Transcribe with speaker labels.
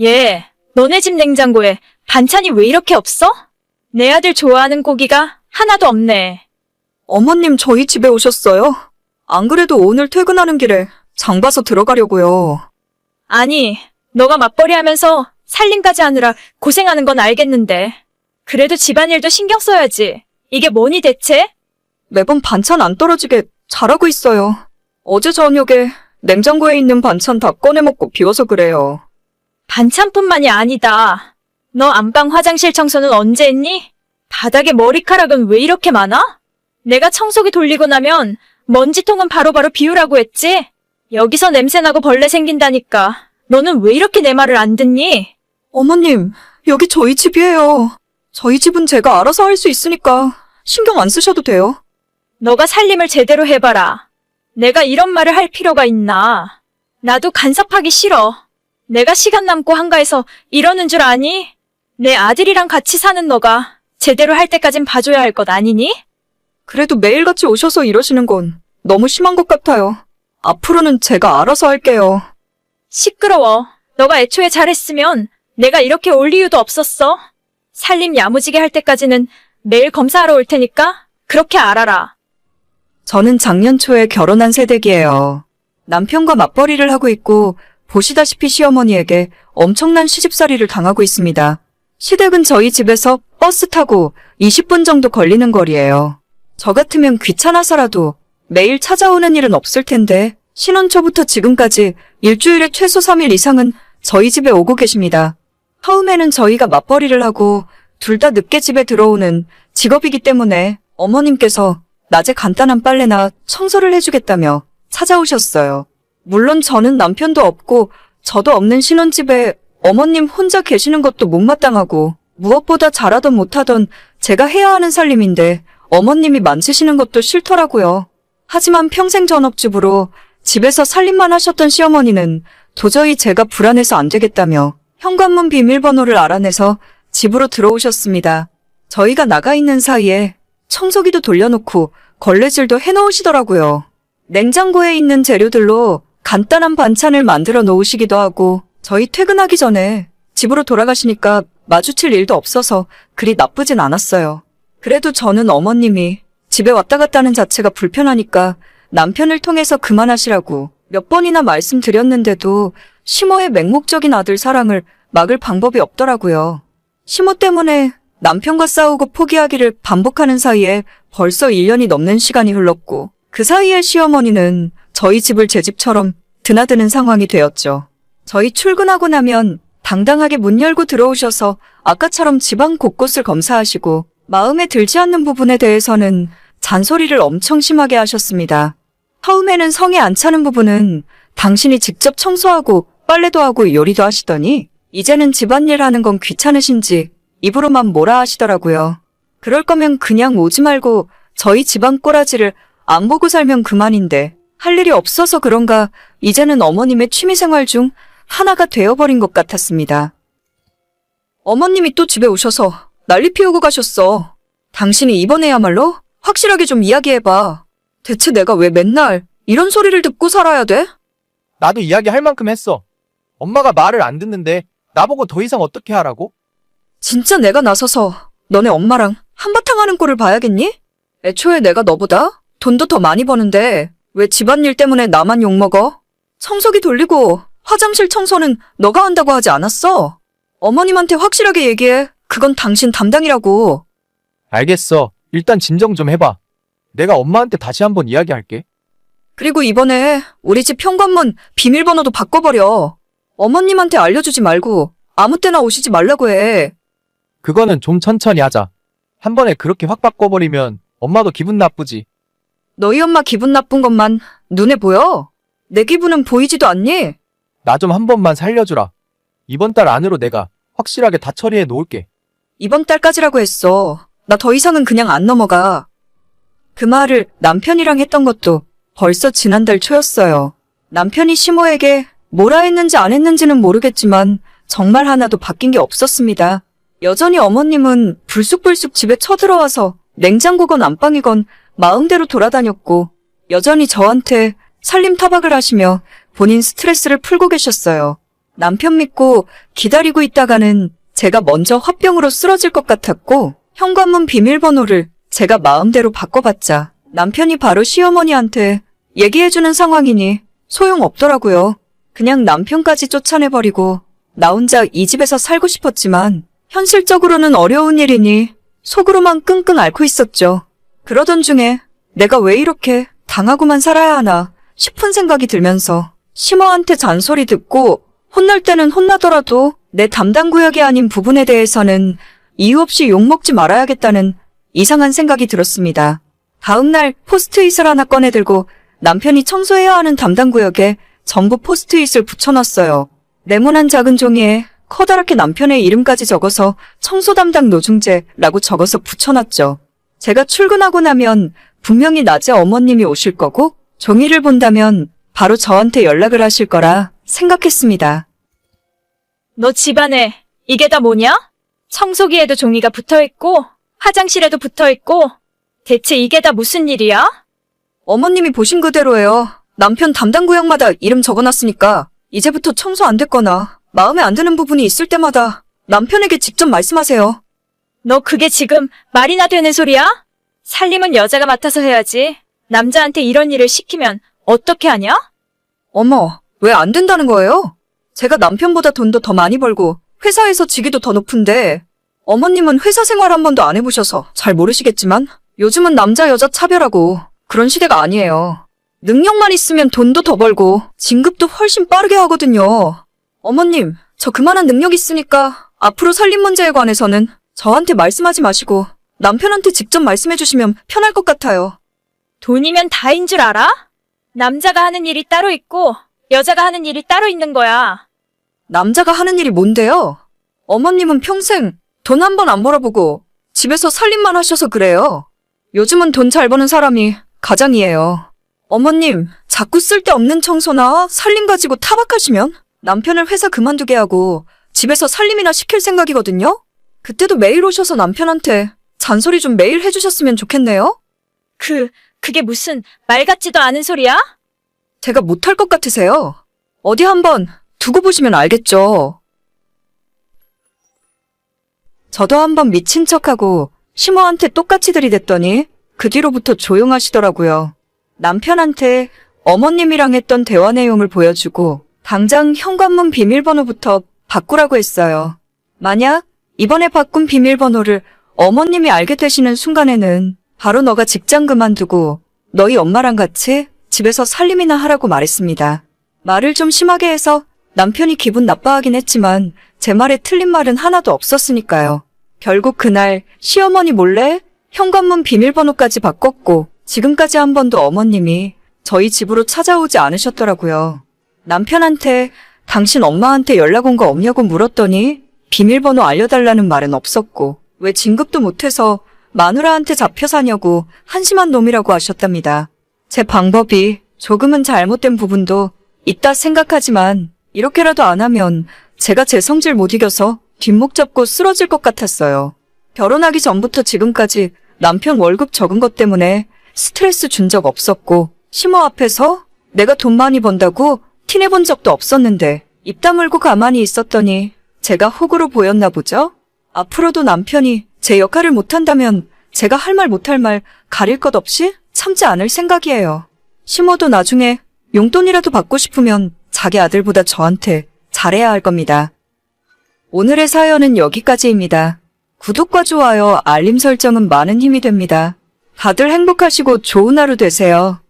Speaker 1: 얘, 너네 집 냉장고에 반찬이 왜 이렇게 없어? 내 아들 좋아하는 고기가 하나도 없네.
Speaker 2: 어머님 저희 집에 오셨어요? 안 그래도 오늘 퇴근하는 길에 장 봐서 들어가려고요.
Speaker 1: 아니, 너가 맞벌이 하면서 살림까지 하느라 고생하는 건 알겠는데. 그래도 집안일도 신경 써야지. 이게 뭐니 대체?
Speaker 2: 매번 반찬 안 떨어지게 잘하고 있어요. 어제 저녁에 냉장고에 있는 반찬 다 꺼내 먹고 비워서 그래요.
Speaker 1: 반찬뿐만이 아니다. 너 안방 화장실 청소는 언제 했니? 바닥에 머리카락은 왜 이렇게 많아? 내가 청소기 돌리고 나면 먼지통은 바로 바로 비우라고 했지? 여기서 냄새나고 벌레 생긴다니까. 너는 왜 이렇게 내 말을 안 듣니?
Speaker 2: 어머님, 여기 저희 집이에요. 저희 집은 제가 알아서 할 수 있으니까 신경 안 쓰셔도 돼요.
Speaker 1: 너가 살림을 제대로 해봐라. 내가 이런 말을 할 필요가 있나? 나도 간섭하기 싫어. 내가 시간 남고 한가해서 이러는 줄 아니? 내 아들이랑 같이 사는 너가 제대로 할 때까진 봐줘야 할 것 아니니?
Speaker 2: 그래도 매일같이 오셔서 이러시는 건 너무 심한 것 같아요. 앞으로는 제가 알아서 할게요.
Speaker 1: 시끄러워. 너가 애초에 잘했으면 내가 이렇게 올 이유도 없었어. 살림 야무지게 할 때까지는 매일 검사하러 올 테니까 그렇게 알아라.
Speaker 2: 저는 작년 초에 결혼한 세댁이에요. 남편과 맞벌이를 하고 있고 보시다시피 시어머니에게 엄청난 시집살이를 당하고 있습니다. 시댁은 저희 집에서 버스 타고 20분 정도 걸리는 거리예요. 저 같으면 귀찮아서라도 매일 찾아오는 일은 없을 텐데 신혼 초부터 지금까지 일주일에 최소 3일 이상은 저희 집에 오고 계십니다. 처음에는 저희가 맞벌이를 하고 둘 다 늦게 집에 들어오는 직업이기 때문에 어머님께서 낮에 간단한 빨래나 청소를 해주겠다며 찾아오셨어요. 물론 저는 남편도 없고 저도 없는 신혼집에 어머님 혼자 계시는 것도 못마땅하고 무엇보다 잘하던 못하던 제가 해야 하는 살림인데 어머님이 만지시는 것도 싫더라고요. 하지만 평생 전업주부로 집에서 살림만 하셨던 시어머니는 도저히 제가 불안해서 안 되겠다며 현관문 비밀번호를 알아내서 집으로 들어오셨습니다. 저희가 나가 있는 사이에 청소기도 돌려놓고 걸레질도 해놓으시더라고요. 냉장고에 있는 재료들로 간단한 반찬을 만들어 놓으시기도 하고 저희 퇴근하기 전에 집으로 돌아가시니까 마주칠 일도 없어서 그리 나쁘진 않았어요. 그래도 저는 어머님이 집에 왔다 갔다 하는 자체가 불편하니까 남편을 통해서 그만하시라고 몇 번이나 말씀드렸는데도 시모의 맹목적인 아들 사랑을 막을 방법이 없더라고요. 시모 때문에 남편과 싸우고 포기하기를 반복하는 사이에 벌써 1년이 넘는 시간이 흘렀고 그 사이에 시어머니는 저희 집을 제 집처럼 드나드는 상황이 되었죠. 저희 출근하고 나면 당당하게 문 열고 들어오셔서 아까처럼 집안 곳곳을 검사하시고 마음에 들지 않는 부분에 대해서는 잔소리를 엄청 심하게 하셨습니다. 처음에는 성에 안 차는 부분은 당신이 직접 청소하고 빨래도 하고 요리도 하시더니 이제는 집안일 하는 건 귀찮으신지 입으로만 뭐라 하시더라고요. 그럴 거면 그냥 오지 말고 저희 집안 꼬라지를 안 보고 살면 그만인데 할 일이 없어서 그런가 이제는 어머님의 취미생활 중 하나가 되어버린 것 같았습니다. 어머님이 또 집에 오셔서 난리 피우고 가셨어. 당신이 이번에야말로 확실하게 좀 이야기해봐. 대체 내가 왜 맨날 이런 소리를 듣고 살아야 돼?
Speaker 3: 나도 이야기할 만큼 했어. 엄마가 말을 안 듣는데 나보고 더 이상 어떻게 하라고?
Speaker 2: 진짜 내가 나서서 너네 엄마랑 한바탕 하는 꼴을 봐야겠니? 애초에 내가 너보다 돈도 더 많이 버는데 왜 집안일 때문에 나만 욕먹어? 청소기 돌리고 화장실 청소는 너가 한다고 하지 않았어? 어머님한테 확실하게 얘기해. 그건 당신 담당이라고.
Speaker 3: 알겠어. 일단 진정 좀 해봐. 내가 엄마한테 다시 한번 이야기할게.
Speaker 2: 그리고 이번에 우리 집 현관문 비밀번호도 바꿔버려. 어머님한테 알려주지 말고 아무 때나 오시지 말라고 해.
Speaker 3: 그거는 좀 천천히 하자. 한 번에 그렇게 확 바꿔버리면 엄마도 기분 나쁘지.
Speaker 2: 너희 엄마 기분 나쁜 것만 눈에 보여? 내 기분은 보이지도 않니?
Speaker 3: 나 좀 한 번만 살려주라. 이번 달 안으로 내가 확실하게 다 처리해 놓을게.
Speaker 2: 이번 달까지라고 했어. 나 더 이상은 그냥 안 넘어가. 그 말을 남편이랑 했던 것도 벌써 지난달 초였어요. 남편이 시모에게 뭐라 했는지 안 했는지는 모르겠지만 정말 하나도 바뀐 게 없었습니다. 여전히 어머님은 불쑥불쑥 집에 쳐들어와서 냉장고건 안방이건 마음대로 돌아다녔고 여전히 저한테 살림 타박을 하시며 본인 스트레스를 풀고 계셨어요. 남편 믿고 기다리고 있다가는 제가 먼저 화병으로 쓰러질 것 같았고 현관문 비밀번호를 제가 마음대로 바꿔봤자 남편이 바로 시어머니한테 얘기해주는 상황이니 소용없더라고요. 그냥 남편까지 쫓아내버리고 나 혼자 이 집에서 살고 싶었지만 현실적으로는 어려운 일이니 속으로만 끙끙 앓고 있었죠. 그러던 중에 내가 왜 이렇게 당하고만 살아야 하나 싶은 생각이 들면서 심어한테 잔소리 듣고 혼날 때는 혼나더라도 내 담당 구역이 아닌 부분에 대해서는 이유 없이 욕먹지 말아야겠다는 이상한 생각이 들었습니다. 다음날 포스트잇을 하나 꺼내들고 남편이 청소해야 하는 담당 구역에 전부 포스트잇을 붙여놨어요. 네모난 작은 종이에 커다랗게 남편의 이름까지 적어서 청소 담당 노중재라고 적어서 붙여놨죠. 제가 출근하고 나면 분명히 낮에 어머님이 오실 거고 종이를 본다면 바로 저한테 연락을 하실 거라 생각했습니다.
Speaker 1: 너 집안에 이게 다 뭐냐? 청소기에도 종이가 붙어 있고, 화장실에도 붙어 있고, 대체 이게 다 무슨 일이야?
Speaker 2: 어머님이 보신 그대로예요. 남편 담당 구역마다 이름 적어놨으니까 이제부터 청소 안 됐거나 마음에 안 드는 부분이 있을 때마다 남편에게 직접 말씀하세요.
Speaker 1: 너 그게 지금 말이나 되는 소리야? 살림은 여자가 맡아서 해야지. 남자한테 이런 일을 시키면 어떻게 하냐?
Speaker 2: 어머, 왜 안 된다는 거예요? 제가 남편보다 돈도 더 많이 벌고 회사에서 직위도 더 높은데 어머님은 회사 생활 한 번도 안 해보셔서 잘 모르시겠지만 요즘은 남자 여자 차별하고 그런 시대가 아니에요. 능력만 있으면 돈도 더 벌고 진급도 훨씬 빠르게 하거든요. 어머님, 저 그만한 능력 있으니까 앞으로 살림 문제에 관해서는 저한테 말씀하지 마시고 남편한테 직접 말씀해 주시면 편할 것 같아요.
Speaker 1: 돈이면 다인 줄 알아? 남자가 하는 일이 따로 있고, 여자가 하는 일이 따로 있는 거야.
Speaker 2: 남자가 하는 일이 뭔데요? 어머님은 평생 돈 한 번 안 벌어보고 집에서 살림만 하셔서 그래요. 요즘은 돈 잘 버는 사람이 가장이에요. 어머님, 자꾸 쓸데없는 청소나 살림 가지고 타박하시면 남편을 회사 그만두게 하고 집에서 살림이나 시킬 생각이거든요? 그때도 매일 오셔서 남편한테 잔소리 좀 매일 해주셨으면 좋겠네요?
Speaker 1: 그, 그게 무슨 말 같지도 않은 소리야?
Speaker 2: 제가 못할 것 같으세요? 어디 한번 두고 보시면 알겠죠. 저도 한번 미친 척하고 시모한테 똑같이 들이댔더니 그 뒤로부터 조용하시더라고요. 남편한테 어머님이랑 했던 대화 내용을 보여주고 당장 현관문 비밀번호부터 바꾸라고 했어요. 만약 이번에 바꾼 비밀번호를 어머님이 알게 되시는 순간에는 바로 너가 직장 그만두고 너희 엄마랑 같이 집에서 살림이나 하라고 말했습니다. 말을 좀 심하게 해서 남편이 기분 나빠하긴 했지만 제 말에 틀린 말은 하나도 없었으니까요. 결국 그날 시어머니 몰래 현관문 비밀번호까지 바꿨고 지금까지 한 번도 어머님이 저희 집으로 찾아오지 않으셨더라고요. 남편한테 당신 엄마한테 연락 온 거 없냐고 물었더니 비밀번호 알려달라는 말은 없었고 왜 진급도 못해서 마누라한테 잡혀 사냐고 한심한 놈이라고 하셨답니다. 제 방법이 조금은 잘못된 부분도 있다 생각하지만 이렇게라도 안 하면 제가 제 성질 못 이겨서 뒷목 잡고 쓰러질 것 같았어요. 결혼하기 전부터 지금까지 남편 월급 적은 것 때문에 스트레스 준 적 없었고 시모 앞에서 내가 돈 많이 번다고 티내본 적도 없었는데 입 다물고 가만히 있었더니 제가 호구로 보였나 보죠? 앞으로도 남편이 제 역할을 못한다면 제가 할 말 못할 말 가릴 것 없이 참지 않을 생각이에요. 시모도 나중에 용돈이라도 받고 싶으면 자기 아들보다 저한테 잘해야 할 겁니다. 오늘의 사연은 여기까지입니다. 구독과 좋아요, 알림 설정은 많은 힘이 됩니다. 다들 행복하시고 좋은 하루 되세요.